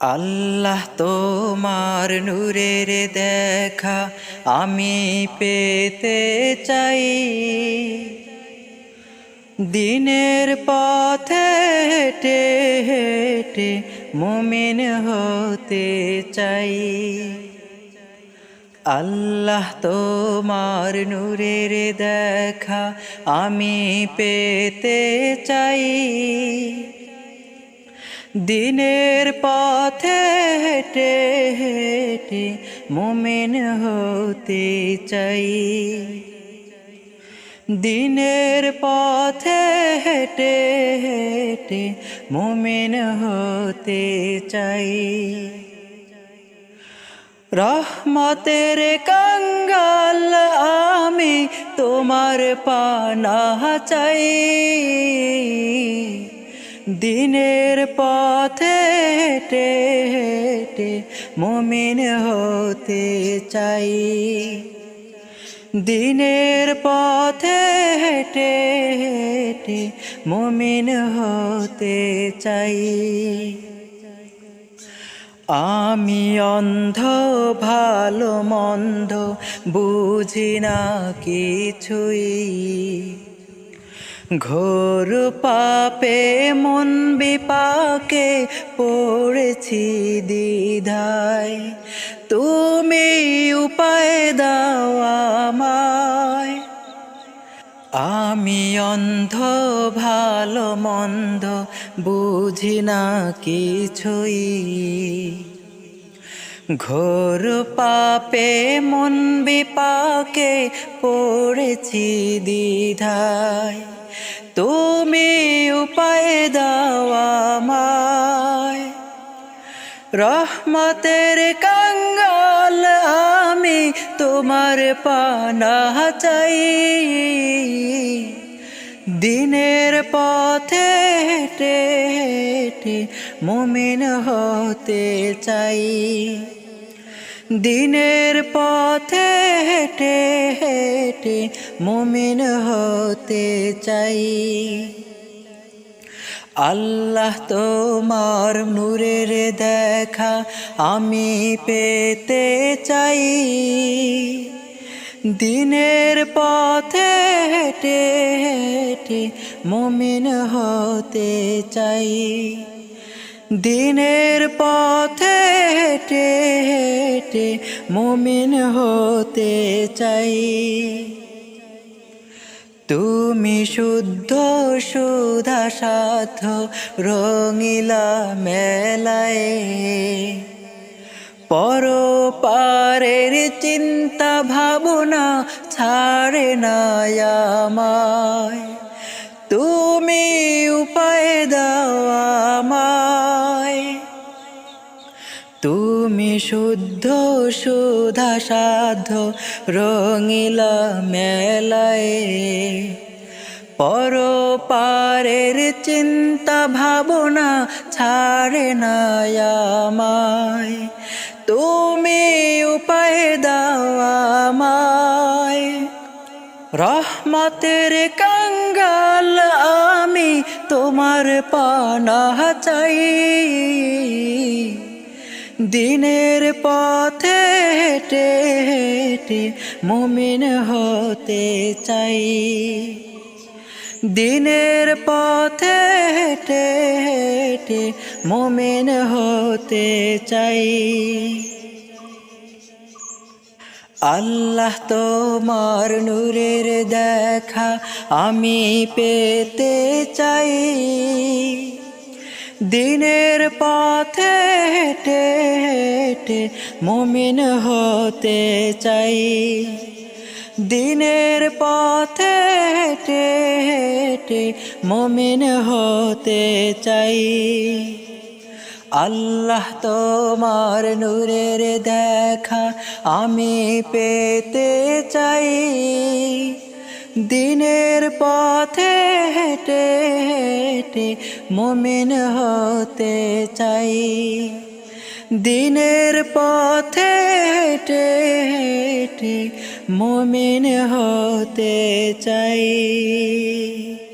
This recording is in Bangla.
আল্লাহ তোমার নূরের দেখা আমি পেতে চাই। দিনের পথে হেঁটে হেঁটে মুমিন হতে চাই। আল্লাহ তোমার নূরের দেখা আমি পেতে চাই। দিনের পথে হেঁটে হেঁটে মুমিন হতে চাই। দিনের পথে হেঁটে হেঁটে মোমেন হতে চাই। রহমতের কঙ্গাল আমি তোমার পানা চাই। দিনের পথে হেঁটে হেঁটে মুমিন হতে চাই। দিনের পথে হেঁটে হেঁটে মুমিন হতে চাই। আমি অন্ধ, ভালো, মন্দ বুঝি না কিছুই। ঘোর পাপে, মন বিপাকে পড়েছি দিধায় তুমি উপায় দাও আমায়। আমি অন্ধ, ভালো, মন্দ বুঝি না কিছুই। ঘোর পাপে মন বিপাকে পড়েছি দ্বিধায়। তুমি উপায় দাও আমায়। রহমতের কঙ্গাল আমি তোমার পানা চাই। দিনের পথে হেঁটে হেঁটে মুমিন হতে চাই। দিনের পথে হেঁটে হেঁটে মুমিন হতে চাই। আল্লাহ তোমার নূরের দেখা আমি পেতে চাই। দিনের পথে হেঁটে হেঁটে মুমিন হতে চাই। দিনের পথে হেঁটে হেঁটে মুমিন হতে চাই। তুমি শুদ্ধ, সুধা সাধ রঙিলা মেলায়। পর পারের চিন্তা ভাবনা ছাড়ে না আমায়। তুমি উপায় দাও আমায়। তুমি শুদ্ধ সুধা সাধ রঙিলা মেলায়। পর পারের চিন্তা ভাবনা ছাড়ে না তুমি উপায় দাও রহমতের কঙ্গাল আমি তোমার পানা চাই। দিনের পথে হেঁটে হেঁটে মুমিন হতে চাই। দিনের পথে হেঁটে হেঁটে মুমিন হতে চাই। আল্লাহ তোমার নূরের দেখা আমি পেতে চাই। দিনের পথে হেঁটে হেঁটে মুমিন হতে চাই। দিনের পথে হেঁটে হেঁটে মুমিন হতে চাই। আল্লাহ তোমার নূরের দেখা আমি পেতে চাই। দিনের পথে হেঁটে হেঁটে মুমিন হতে চাই। দিনের পথে হেঁটে হেঁটে মুমিন হতে চাই।